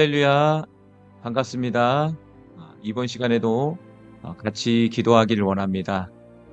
할렐루야. 반갑습니다. 아, 이번 시간에도 어, 같이 기도하기를 원합니다.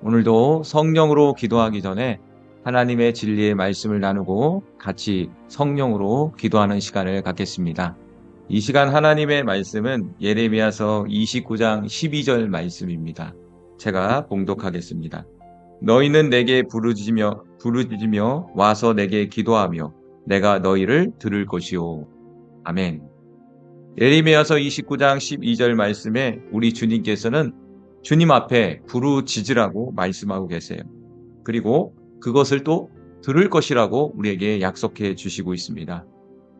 오늘도 성령으로 기도하기 전에 하나님의 진리의 말씀을 나누고 같이 성령으로 기도하는 시간을 갖겠습니다. 이 시간 하나님의 말씀은 예레미야서 29장 12절 말씀입니다. 제가 봉독하겠습니다. 너희는 내게 부르짖으며 부르짖으며 와서 내게 기도하며 내가 너희를 들을 것이요. 아멘. 예레미야서 29장 12절 말씀에 우리 주님께서는 주님 앞에 부르짖으라고 말씀하고 계세요. 그리고 그것을 또 들을 것이라고 우리에게 약속해 주시고 있습니다.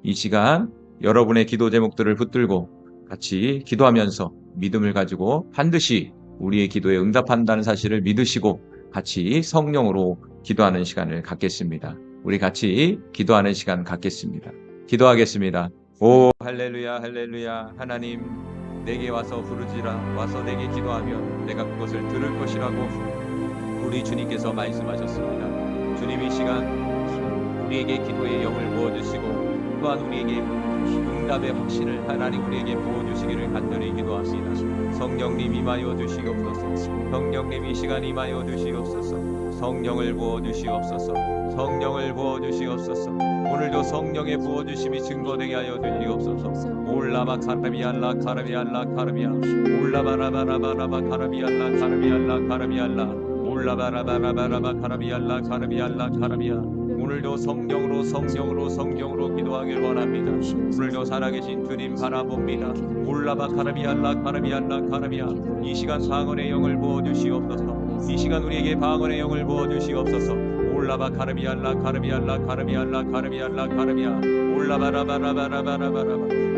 이 시간 여러분의 기도 제목들을 붙들고 같이 기도하면서 믿음을 가지고 반드시 우리의 기도에 응답한다는 사실을 믿으시고 같이 성령으로 기도하는 시간을 갖겠습니다. 우리 같이 기도하는 시간 갖겠습니다. 기도하겠습니다. 오 할렐루야 할렐루야 하나님 내게 와서 부르지라 와서 내게 기도하면 내가 그것을 들을 것이라고 우리 주님께서 말씀하셨습니다. 주님 이 시간 우리에게 기도의 영을 부어주시고 또한 우리에게 응답의 확신을 하나님 우리에게 부어주시기를 간절히 기도합니다. 성령님 임하여 주시옵소서 성령님 이 시간 임하여 주시옵소서 성령을 부어 주시옵소서. 성령을 부어 주시옵소서. 오늘도 성령의 부어 주심이 증거되게 하여 주시옵소서. 올라바 카르비알라 카르비알라 카르비아 올라바라바라바라바 카르비알라 카르비알라 카르비알라. 올라바라바라바라바 카르비알라 카르비알라 카르비아 오늘도 성령으로 성령으로 성령으로 기도하길 원합니다. 오늘도 살아계신 주님 바라봅니다. 올라바 카르비알라 카르비알라 카르비아 이 시간 방언의 영을 부어 주시옵소서 이 시간 우리에게 방언의 영을 부어 주시옵소서 올라바 카르비알라 카르비알라 카르비알라 카르비알라 카르비아 올라바라바라바라바라바라바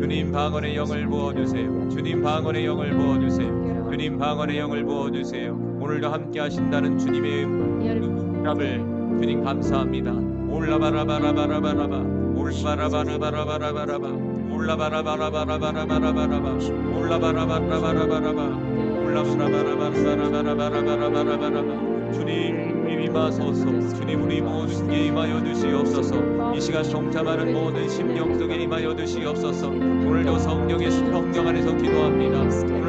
주님 방언의 영을 부어주세요. 주님 방언의 영을 부어주세요. 주님 방언의 영을 부어주세요. 오늘도 함께 하신다는 주님의 응답을 주님 감사합니다. 올라바라바라바라바라바 올바라바라바라바라바라바 올라바라바라바라바라바라바라바 올라바라바라바라바라바 올라바라바라바라바라바라바라바라바 주님 임하소서. 주님 우리 모든 게 임하여 주시옵소서. 이 시간 동참하는 모든 심령 속에 임하여 주시옵소서. 오늘도 성령의 성령 안에서 기도합니다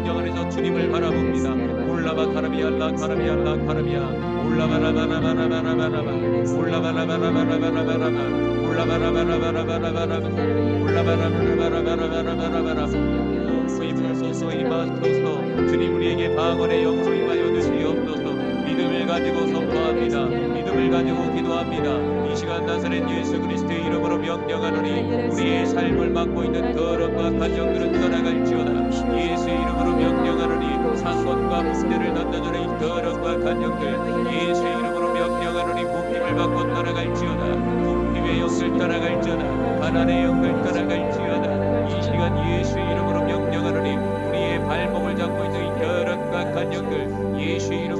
성령 안에서 주님을 바라봅니다 올라바 카라비알라 카라비알라 카라비아 올라바라바라바라바라바라바 올라바라바라바라바라바라바 올라바라바라바라바라바라바 올라바라바라바라바라바라바라바 임하소서 임하소서 주님 우리에게 방언의 영으로 임하여 주시옵소서 믿음을 가지고 선포합니다 가지고 기도합니다. 이 시간 나사렛 예수 그리스도의 이름으로 명령하노니 우리의 삶을 맡고 있는 더럽과 가정들은 떠나갈지어다. 예수의 이름으로 명령하노니 사건과 문제를 던져주는 이 더럽과 간영들 예수의 이름으로 명령하노니 묶임을 받고 떠나갈지어다. 묶임의 영을 떠나갈지어다. 가난의 영을 떠나갈지어다. 이 시간 예수의 이름으로 명령하노니 우리의 발목을 잡고 있는 이 더럽과 간영들 예수의 이름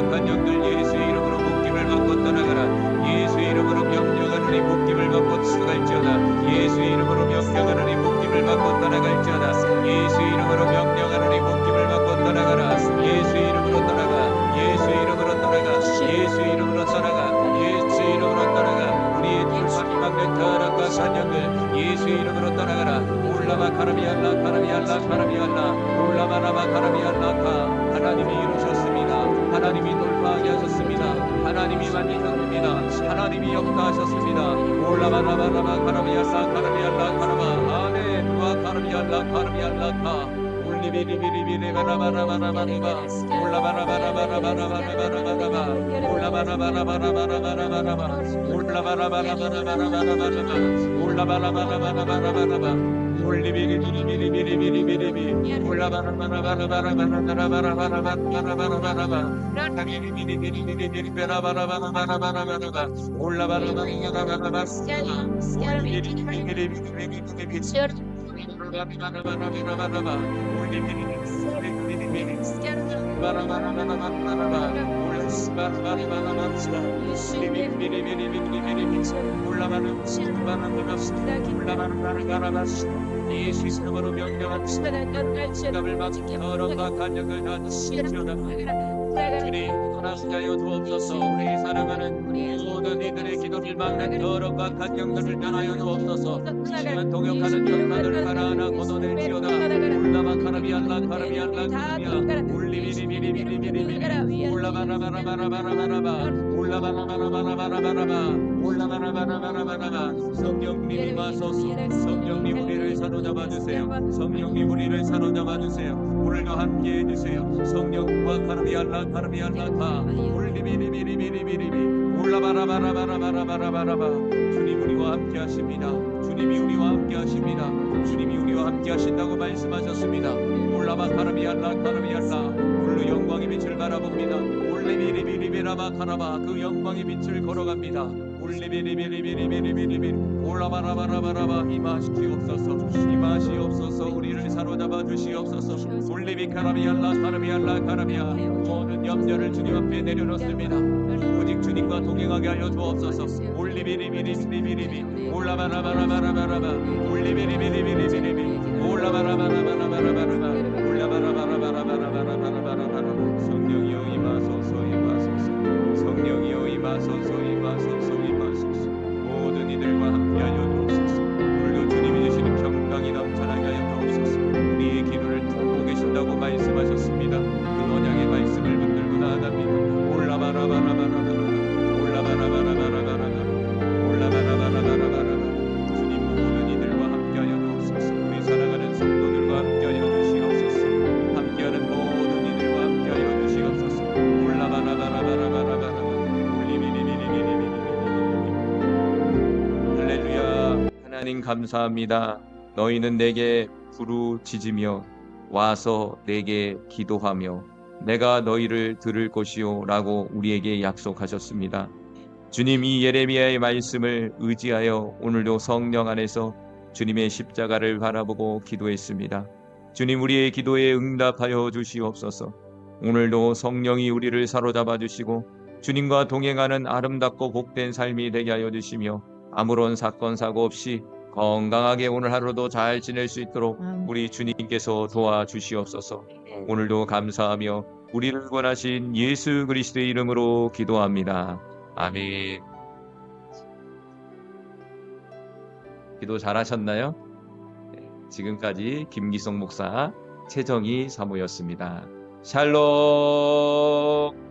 더러과 간영들 예수 이름으로 묶임을 받고 떠나가라. 예수 이름으로 명령하는 이 묶임을 받고 떠나갈지어다. 예수 이름으로 명령하는 이 묶임을 받고 떠나갈지어다. 예수 이름으로 명령하는 이 묶임을 받고 떠나가라. 예수 이름으로 떠나가. 예수 이름으로 떠나가. 예수 이름으로 떠나가. 예수 이름으로 떠나가. 우리의 돌파기 막는 더럽과 간영들 예수 이름으로 떠나가라. 올라바 카라비알라 카라비알라 카라비알라 돌파하게 하셨습니다 하나님이 만드셨습니다 하나님이 역사하셨습니다 올라바라바라바 카라비알라 카라비알라 카라바 아멘 와 카라비알라 카라비알라카 올리비리비리비리 바라바라바라바라바 올라바라바라바라바라바라바라바 올라바라바라바라바라바라바라바 올라바라바라바라바라바라바라바 올라바라바라바라바라바라바 Dört. 예수 이름으로 명령합시다. 시간을 마치 더러가 간역을 다 주시옵소서. 주님 떠나게 하여 주옵소서. 우리 사랑하는 모든 이들의 기도를 막는 더러가 간역들을 떠나여 주옵소서. 시간 동역하는 전사들 하나하나 걷어낼지어다. 올라마 카라비알라 카라비알라 카라비아 올리비리비리비리비리비리 올라바라바라바라바라바라바 올라바라바라바라바라바라바 올라바라바라바라바라바 성령님 임하소서 성령님 우리를 사로잡아 주세요 성령님 우리를 사로잡아 주세요 오늘도 함께 해주세요 성령과 카르비알라 카르비알라 타 올리비리비리비리비리비 올라바라바라바라바라바라바라바 주님 우리와 함께 하십니다 주님이 우리와 함께 하십니다 주님이 우리와 함께 하신다고 말씀하셨습니다 올라바 카르비알라 카르비알라 영광의 빛을 바라봅니다. 올리비리비리비라바 카라바 그 영광의 빛을 걸어갑니다. 올리비리비리비리비리비리 올라바라바라바라바 임하시옵소서 임하시옵소서 우리를 사로잡아 주시옵소서. 올리비 카라비알라 카라비알라 카라비아 모든 염려를 주님 앞에 내려놓습니다. 오직 주님과 동행하게 하여 주옵소서. 올리비리비리비리비리 올라바라바라바라바라바 올리비리비리비리비리 올라바라바라바라바라바라바 하나님 감사합니다 너희는 내게 부르짖으며 와서 내게 기도하며 내가 너희를 들을 것이요 라고 우리에게 약속하셨습니다 주님 이 예레미야의 말씀을 의지하여 오늘도 성령 안에서 주님의 십자가를 바라보고 기도했습니다. 주님 우리의 기도에 응답하여 주시옵소서. 오늘도 성령이 우리를 사로잡아 주시고 주님과 동행하는 아름답고 복된 삶이 되게 하여 주시며 아무런 사건 사고 없이 건강하게 오늘 하루도 잘 지낼 수 있도록 우리 주님께서 도와주시옵소서. 오늘도 감사하며 우리를 권하신 예수 그리스도의 이름으로 기도합니다. 아멘. 기도 잘하셨나요? 네, 지금까지 김기성 목사, 최정희 사모였습니다. 샬롬!